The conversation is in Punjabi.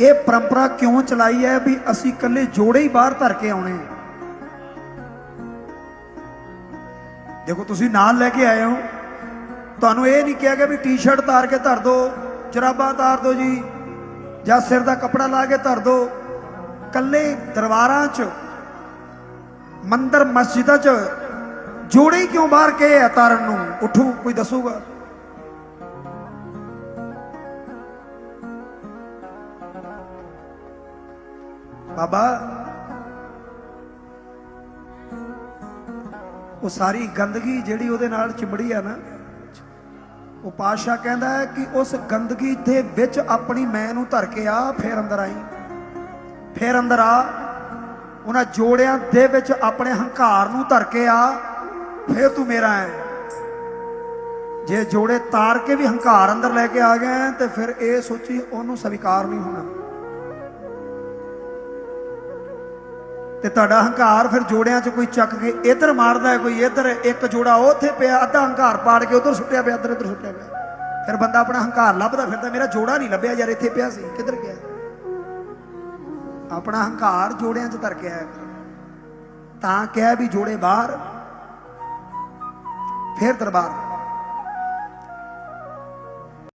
ਇਹ ਪਰੰਪਰਾ ਕਿਉਂ ਚਲਾਈ ਹੈ ਵੀ ਅਸੀਂ ਇਕੱਲੇ ਜੋੜੇ ਹੀ ਬਾਹਰ ਧਰ ਕੇ ਆਉਣੇ ਆ ਦੇਖੋ, ਤੁਸੀਂ ਨਾਲ ਲੈ ਕੇ ਆਏ ਹੋ। ਤੁਹਾਨੂੰ ਇਹ ਨਹੀਂ ਕਿਹਾ ਗਿਆ ਵੀ ਟੀ-ਸ਼ਰਟ ਤਾਰ ਕੇ ਧਰ ਦਿਓ ਜਰਾਬਾਂ ਤਾਰ ਦਿਓ ਜੀ, ਜਾਂ ਸਿਰ ਦਾ ਕੱਪੜਾ ਲਾ ਕੇ ਧਰ ਦਿਓ ਕੱਲੇ ਦਰਬਾਰਾਂ 'ਚ, ਮੰਦਰ, ਮਸਜਿਦਾਂ 'ਚ ਜੋੜੇ ਹੀ ਕਿਉਂ ਬਾਹਰ ਕੇ ਆ ਤਾਰਨ ਨੂੰ? ਉਠੂ, ਕੋਈ ਦੱਸੂਗਾ? ਬਾਬਾ, ਉਹ ਸਾਰੀ ਗੰਦਗੀ ਜਿਹੜੀ ਉਹਦੇ ਨਾਲ ਚਿੰਬੜੀ ਆ ਨਾ, ਉਹ ਪਾਤਸ਼ਾਹ ਕਹਿੰਦਾ ਹੈ ਕਿ ਉਸ ਗੰਦਗੀ ਦੇ ਵਿੱਚ ਆਪਣੀ ਮੈਂ ਨੂੰ ਧਰ ਕੇ ਆ, ਫੇਰ ਅੰਦਰ ਆਈ। ਫੇਰ ਅੰਦਰ ਆ, ਉਹਨਾਂ ਜੋੜਿਆਂ ਦੇ ਵਿੱਚ ਆਪਣੇ ਹੰਕਾਰ ਨੂੰ ਧਰ ਕੇ ਆ, ਫੇਰ ਤੂੰ ਮੇਰਾ ਹੈ। ਜੇ ਜੋੜੇ ਤਾਰ ਕੇ ਵੀ ਹੰਕਾਰ ਅੰਦਰ ਲੈ ਕੇ ਆ ਗਏ, ਤੇ ਫਿਰ ਇਹ ਸੋਚੀ ਉਹਨੂੰ ਸਵੀਕਾਰ ਨਹੀਂ ਹੋਣਾ। ਤੇ ਤੁਹਾਡਾ ਹੰਕਾਰ ਫਿਰ ਜੋੜਿਆਂ 'ਚ ਕੋਈ ਚੱਕ ਕੇ ਇੱਧਰ ਮਾਰਦਾ ਹੈ, ਕੋਈ ਇੱਧਰ ਇੱਕ ਜੋੜਾ ਉੱਥੇ ਪਿਆ, ਅੱਧਾ ਹੰਕਾਰ ਪਾੜ ਕੇ ਉਧਰ ਸੁੱਟਿਆ ਪਿਆ, ਇੱਧਰ ਇੱਧਰ ਸੁੱਟਿਆ ਪਿਆ। ਫਿਰ ਬੰਦਾ ਆਪਣਾ ਹੰਕਾਰ ਲੱਭਦਾ ਫਿਰਦਾ, ਮੇਰਾ ਜੋੜਾ ਨਹੀਂ ਲੱਭਿਆ ਯਾਰ, ਇੱਥੇ ਪਿਆ ਸੀ, ਕਿੱਧਰ ਗਿਆ? ਆਪਣਾ ਹੰਕਾਰ ਜੋੜਿਆਂ 'ਚ ਧਰ ਕੇ ਆਇਆ ਤਾਂ ਕਿਹਾ ਵੀ ਜੋੜੇ ਬਾਹਰ, ਫਿਰ ਦਰਬਾਰ।